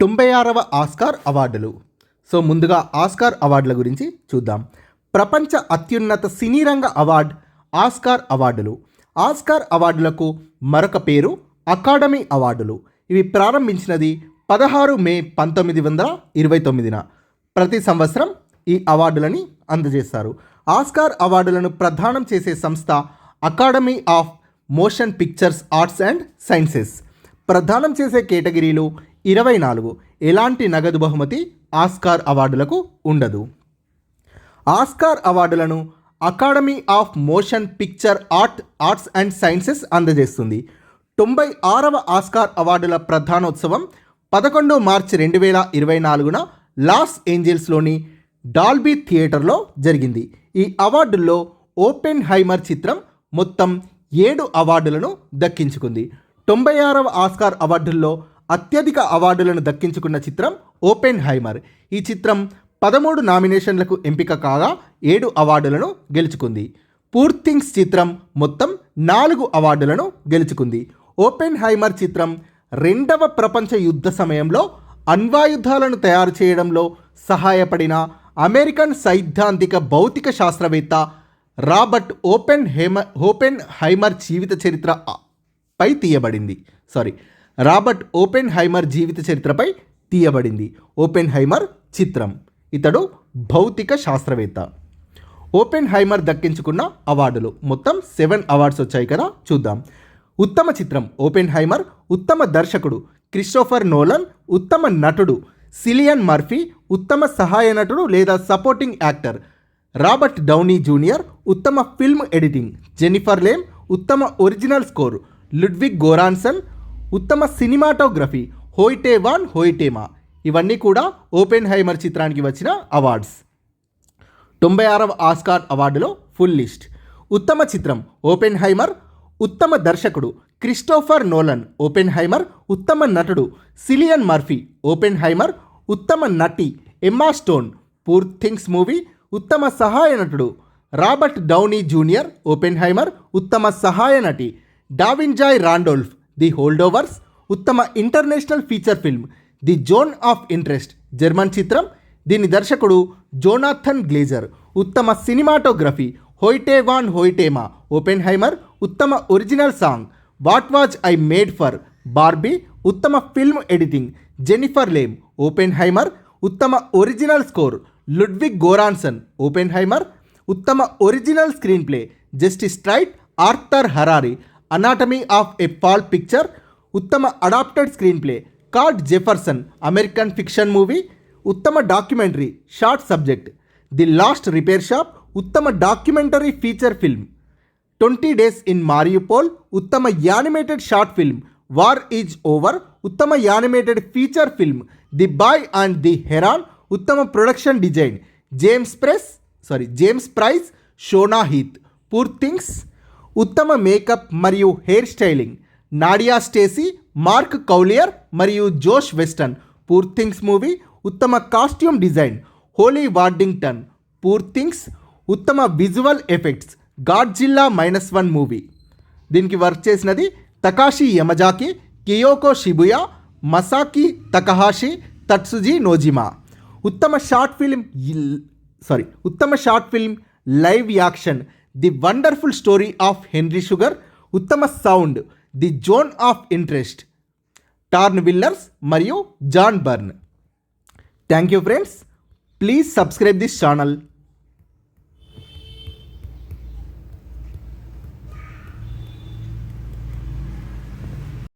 తొంభై ఆరవ ఆస్కార్ అవార్డులు. సో ముందుగా ఆస్కార్ అవార్డుల గురించి చూద్దాం. ప్రపంచ అత్యున్నత సినీ రంగ అవార్డ్ ఆస్కార్ అవార్డులు. ఆస్కార్ అవార్డులకు మరొక పేరు అకాడమీ అవార్డులు. ఇవి ప్రారంభించినది పదహారు మే పంతొమ్మిది వందల ఇరవై తొమ్మిదిన. ప్రతి సంవత్సరం ఈ అవార్డులని అందజేస్తారు. ఆస్కార్ అవార్డులను ప్రదానం చేసే సంస్థ academy of motion pictures arts and sciences. ప్రదానం చేసే కేటగిరీలు ఇరవై నాలుగు ఎలాంటి నగదు బహుమతి ఆస్కార్ అవార్డులకు ఉండదు. ఆస్కార్ అవార్డులను academy of motion picture art arts and sciences అందజేస్తుంది. తొంభై ఆరవ ఆస్కార్ అవార్డుల ప్రధానోత్సవం పదకొండు మార్చి రెండు వేల ఇరవై నాలుగున లాస్ ఏంజల్స్లోని డాల్బీ థియేటర్లో జరిగింది. ఈ అవార్డుల్లో ఓపెన్ హైమర్ చిత్రం మొత్తం ఏడు అవార్డులను దక్కించుకుంది. తొంభై ఆరవ ఆస్కార్ అవార్డుల్లో అత్యధిక అవార్డులను దక్కించుకున్న చిత్రం ఓపెన్ హైమర్ ఈ చిత్రం పదమూడు నామినేషన్లకు ఎంపిక కాగా ఏడు అవార్డులను గెలుచుకుంది. పూర్ థింగ్స్ చిత్రం మొత్తం నాలుగు అవార్డులను గెలుచుకుంది. ఓపెన్ హైమర్ చిత్రం రెండవ ప్రపంచ యుద్ధ సమయంలో అణ్వాయుధాలను తయారు చేయడంలో సహాయపడిన అమెరికన్ సైద్ధాంతిక భౌతిక శాస్త్రవేత్త Robert Oppenheimer Oppenheimer జీవిత చరిత్ర పై తీయబడింది. సారీ రాబర్ట్ ఓపెన్ హైమర్ జీవిత చరిత్రపై తీయబడింది. ఓపెన్ హైమర్ చిత్రం. ఇతడు భౌతిక శాస్త్రవేత్త. ఓపెన్ హైమర్ దక్కించుకున్న అవార్డులు. మొత్తం సెవెన్ అవార్డ్స్ వచ్చాయి కదా చూద్దాం. ఉత్తమ చిత్రం. ఓపెన్ హైమర్ ఉత్తమ దర్శకుడు. క్రిస్టోఫర్ నోలన్ ఉత్తమ నటుడు. సిలియన్ మర్ఫీ ఉత్తమ సహాయ నటుడు లేదా supporting actor. Robert Downey junior ఉత్తమ ఫిల్మ్ ఎడిటింగ్. జెనిఫర్ లేమ్ ఉత్తమ ఒరిజినల్ స్కోర్. లుడ్విగ్ గోరాన్సన్ ఉత్తమ సినిమాటోగ్రఫీ హోయిటే వాన్ హోయిటేమా ఇవన్నీ కూడా ఓపెన్ హైమర్ చిత్రానికి వచ్చిన అవార్డ్స్. తొంభై ఆరవ ఆస్కార్ అవార్డులో ఫుల్ లిస్ట్. ఉత్తమ చిత్రం ఓపెన్ హైమర్ ఉత్తమ దర్శకుడు క్రిస్టోఫర్ నోలన్ ఓపెన్ హైమర్ ఉత్తమ నటుడు సిలియన్ మర్ఫీ ఓపెన్ హైమర్ ఉత్తమ నటి Emma Stone poor things movie ఉత్తమ సహాయ నటుడు Robert Downey junior Oppenheimer ఉత్తమ సహాయ నటి Da'Vine Joy Randolph the Holdovers ఉత్తమ international feature film the zone of interest German చిత్రం. దీని దర్శకుడు జోనాథన్ గ్లేజర్. ఉత్తమ cinematography Hoyte van Hoytema Oppenheimer ఉత్తమ original song what was I made for Barbie ఉత్తమ film editing Jennifer Lame Oppenheimer ఉత్తమ original score Ludwig Goransson Oppenheimer ఉత్తమ original screenplay Justine Triet Arthur Harari anatomy of a fall picture ఉత్తమ adapted screenplay Cord Jefferson American fiction movie ఉత్తమ documentary short subject the last repair shop ఉత్తమ documentary feature film twenty days in Mariupol ఉత్తమ animated short film war is over ఉత్తమ animated feature film the boy and the heron ఉత్తమ production design James press sorry James Price Shona Heath poor things ఉత్తమ makeup మరియు hair styling. Nadia Stacey Mark Coulier మరియు Josh Weston. Poor things movie ఉత్తమ costume design. Holly Waddington. Poor things ఉత్తమ visual effects. Godzilla minus one movie. దీనికి work చేసినది Takashi Yamazaki Kiyoko Shibuya Masaki Takahashi Tatsuji Nojima. ఉత్తమ short film sorry ఉత్తమ short film live action. the wonderful story of Henry Sugar ఉత్తమ sound the zone of interest Tarn Willers మరియు John Burn thank you friends please subscribe this channel